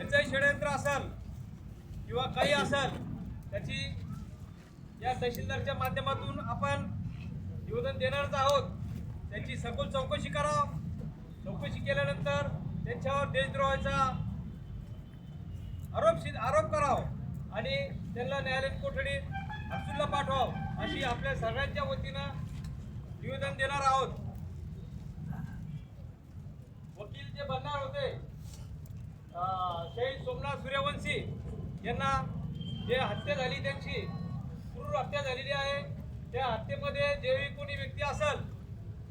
यांचंही षडयंत्र असेल किंवा काही असेल त्याची या तहसीलदारच्या माध्यमातून आपण निवेदन देणारच आहोत. त्यांची सखोल चौकशी करावं. चौकशी केल्यानंतर त्यांच्यावर देशद्रोहाचा आरोप आरोप करावं आणि त्यांना न्यायालयीन कोठडीत हर्सुलला पाठवावं अशी आपल्या सगळ्यांच्या वतीनं निवेदन देणार आहोत वकील जे बनणार होते अं, सोमनाथ सूर्यवंशी यांना जे हत्या झाली त्यांची क्रूर हत्या झालेली आहे. त्या हत्येमध्ये जेही कोणी व्यक्ती असेल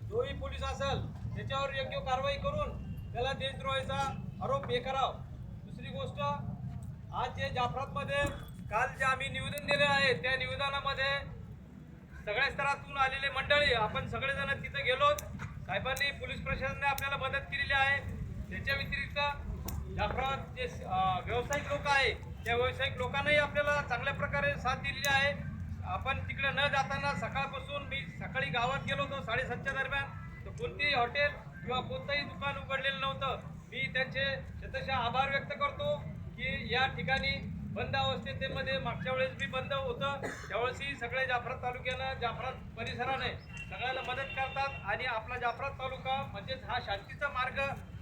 जोही पोलीस असेल त्याच्यावर योग्य कारवाई करून त्याला देशद्रोहाचा आरोप हे करावं. दुसरी गोष्ट आज जे जाफरातमध्ये काल जे आम्ही निवेदन दिले आहे त्या निवेदनामध्ये सगळ्या स्तरातून आलेले मंडळी आपण सगळेजण तिथं गेलो साहेबांनी पोलीस प्रशासनाने आपल्याला मदत केली आहे त्याच्या व्यतिरिक्त जाफरात जे व्यावसायिक लोक आहे त्या व्यावसायिक लोकांनाही आपल्याला चांगल्या प्रकारे साथ दिलेली आहे. आपण तिकडे न जाताना सकाळपासून मी सकाळी गावात गेलो होतो साडेसातच्या दरम्यान. तर कोणतेही हॉटेल किंवा कोणतंही दुकान उघडलेलं नव्हतं. मी त्यांचे शतशः आभार व्यक्त करतो की या ठिकाणी बंद अवस्थेमध्ये मागच्या वेळेस बी बंद होतं. त्यावेळेसही सगळे जाफरात तालुक्यानं जाफरात परिसराने सगळ्यांना मदत करतात आणि आपला जाफरात तालुका म्हणजेच हा शांतीचा मार्ग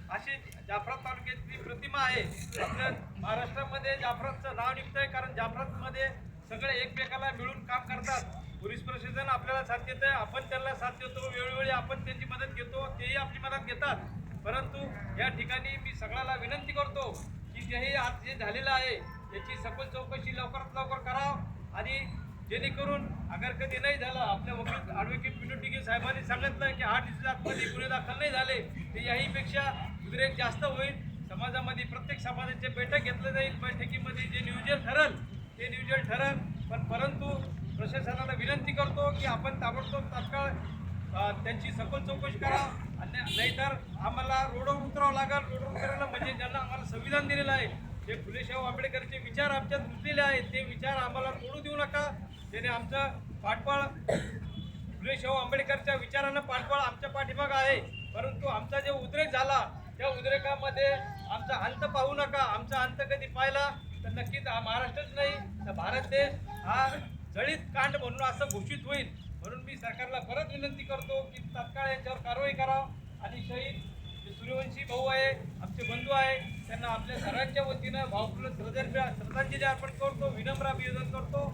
अशी जाफरात तालुक्यातली प्रतिमा आहे आपल्या महाराष्ट्रामध्ये जाफरातचं नाव निघतंय कारण जाफरातमध्ये सगळे एकमेकाला मिळून काम करतात. पोलीस प्रशासन आपल्याला साथ देत आहे आपण त्यांना साथ देतो. वेळोवेळी आपण त्यांची मदत घेतो. तेही आपली मदत घेतात. परंतु या ठिकाणी मी सगळ्याला विनंती करतो की जे हे आज जे झालेलं आहे याची सखोल चौकशी लवकरात लवकर करावं आणि जेणेकरून अगर कधी नाही झालं आपल्या वकील ॲडव्होकेट विनोद डिगे साहेबांनी सांगितलं की आठ दिवसामध्ये गुन्हे दाखल नाही झाले उद्रेक जास्त होईल. समाजामध्ये प्रत्येक समाजाचे बैठक घेतलं जाईल. बैठकीमध्ये जे नियोजन ठरल ते नियोजन ठरल. पण परंतु प्रशासनाला विनंती करतो की आपण ताबडतोब तात्काळ त्यांची सखोल चौकशी करा. आणि नाहीतर आम्हाला रोडवर उतरावं लागेल. रोडवर उतरायला म्हणजे ज्यांना आम्हाला संविधान दिलेलं आहे जे फुलेशाहू आंबेडकरचे विचार आमच्यात रुजलेले आहेत. ते विचार आम्हाला तोडू देऊ नका. त्याने आमचं पाठबळ फुलेशाहू आंबेडकरच्या विचारानं पाठबळ आमच्या पाठीमागं आहे. परंतु आमचा जे उद्रेक झाला त्या उद्रेकामध्ये आमचा अंत पाहू नका आमचा अंत कधी पाहिला तर नक्कीच हा महाराष्ट्रच नाही तर भारत देश हा जळीत कांड म्हणून असं घोषित होईल. म्हणून मी सरकारला परत विनंती करतो की तत्काळ यांच्यावर कारवाई करा आणि शहीद जे सूर्यवंशी भाऊ आहे आमचे बंधू आहे त्यांना आपल्या सर्वांच्या वतीनं भावपूर्ण श्रद्धांजली श्रद्धांजली अर्पण करतो विनम्र अभिवादन करतो.